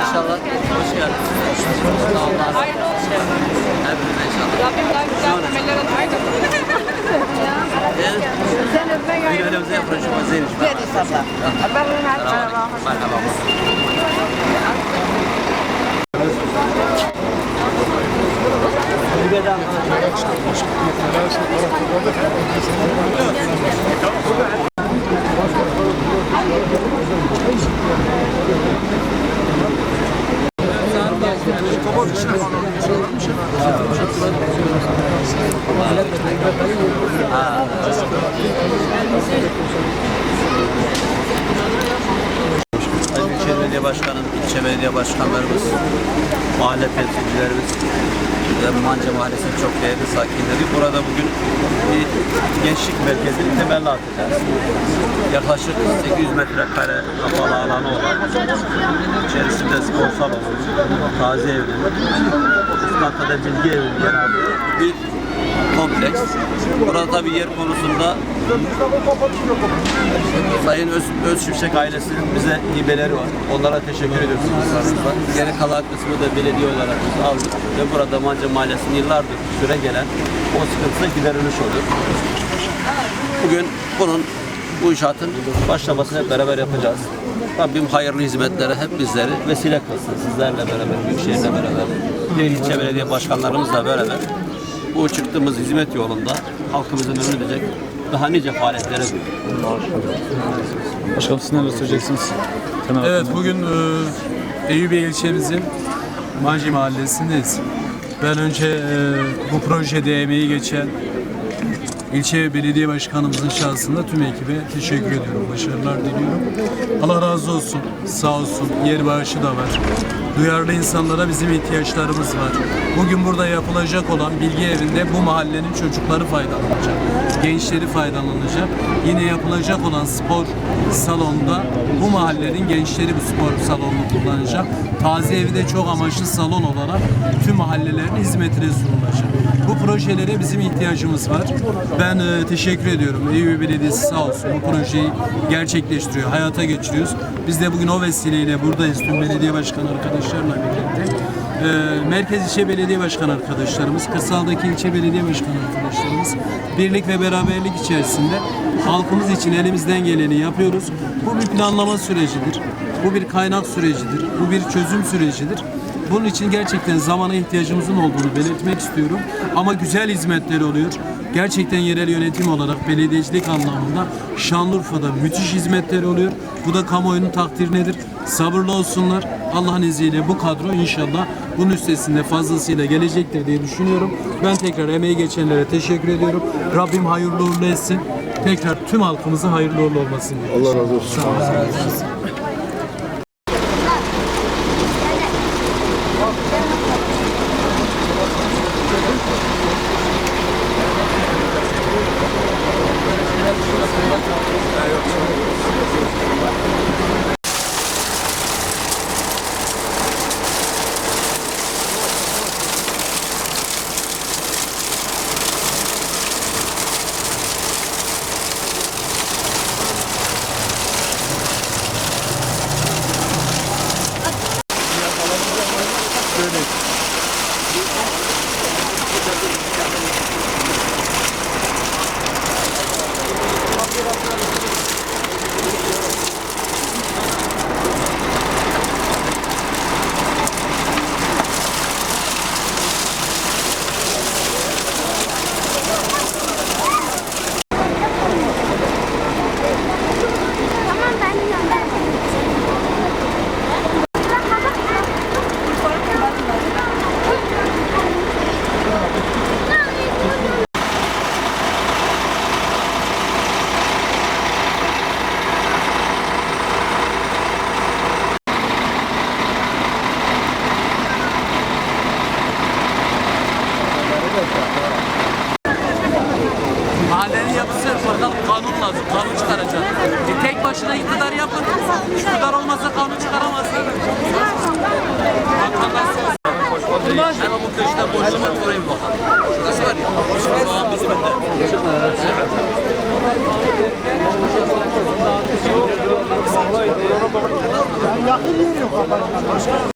İnşallah. Hoş geldiniz. Sağ olun. Hepinize inşallah. Rabbim daha güzel temeller ataydı. Evet. Bir önümüze yapacağız. Zeynep. Merhaba. Merhaba. Büyükşehir Belediye Başkanı, ilçe belediye başkanlarımız, mahalle temsilcilerimiz ve Manca Mahallesi'nin çok değerli sakinleri. Burada bugün bir gençlik merkezinin temelini atacağız. Yaklaşık 800 metrekare kapalı alanı olan, içerisinde spor salonu, taze evi, üst bilgi evi yer aldığı bir kompleks. Burada tabii yer konusunda Sayın Öz, Öz Şimşek ailesinin bize hibeleri var. Onlara teşekkür ediyoruz ısrarınızla. Geri kalan kısmı da belediye olarak biz aldık ve burada Manca Mahallesi'nin yıllardır süre gelen o sıkıntısı giderilmiş oluyor. Bugün bunun bu inşaatın başlamasını hep beraber yapacağız. Rabbim hayırlı hizmetlere hep bizleri vesile kılsın. Sizlerle beraber, Büyükşehir'le beraber, diğer ilçe belediye başkanlarımızla beraber bu çıktığımız hizmet yolunda halkımızın önüne edecek daha nice faaliyetlere Başkanım siz neler söyleyeceksiniz? Temel Evet bugün e, Eyüpiye ilçemizin Manci mahallesindeyiz. Ben önce e, bu projede emeği geçen ilçe belediye başkanımızın şahsında tüm ekibe teşekkür ediyorum. Başarılar diliyorum. Allah razı olsun. Sağ olsun. Yer bağışı da var. Duyarlı insanlara bizim ihtiyaçlarımız var. Bugün burada yapılacak olan bilgi evinde bu mahallenin çocukları faydalanacak. Gençleri faydalanacak. Yine yapılacak olan spor salonunda bu mahallenin gençleri bu spor salonunu kullanacak. Taze evi de çok amaçlı salon olarak tüm mahallelerin hizmetine sunulacak. Bu projelere bizim ihtiyacımız var. Ben e, teşekkür ediyorum. Eyüp Belediyesi sağ olsun bu projeyi gerçekleştiriyor, hayata geçiriyoruz. Biz de bugün o vesileyle buradayız tüm belediye başkanı arkadaşlarla birlikte. E, Merkez İlçe Belediye Başkanı arkadaşlarımız, kırsaldaki ilçe belediye başkanı arkadaşlarımız birlik ve beraberlik içerisinde halkımız için elimizden geleni yapıyoruz. Bu bir planlama sürecidir. Bu bir kaynak sürecidir. Bu bir çözüm sürecidir. Bunun için gerçekten zamana ihtiyacımızın olduğunu belirtmek istiyorum. Ama güzel hizmetler oluyor. Gerçekten yerel yönetim olarak belediyecilik anlamında Şanlıurfa'da müthiş hizmetler oluyor. Bu da kamuoyunun takdirinedir. Sabırlı olsunlar. Allah'ın izniyle bu kadro inşallah bunun üstesinde fazlasıyla gelecektir diye düşünüyorum. Ben tekrar emeği geçenlere teşekkür ediyorum. Rabbim hayırlı uğurlu etsin. Tekrar tüm halkımıza hayırlı uğurlu olmasın diliyorum. Allah razı olsun. Sağ olun. kanun lazım. Kanun çıkaracak. E tek başına iktidar yapın. İktidar olmazsa kanun çıkaramazsın. Vatandaşsınız. Hemen bu köşede boşluğuma oraya bir bakalım. Şurası var ya. Şurası bizim önde. Yakın yeri yok.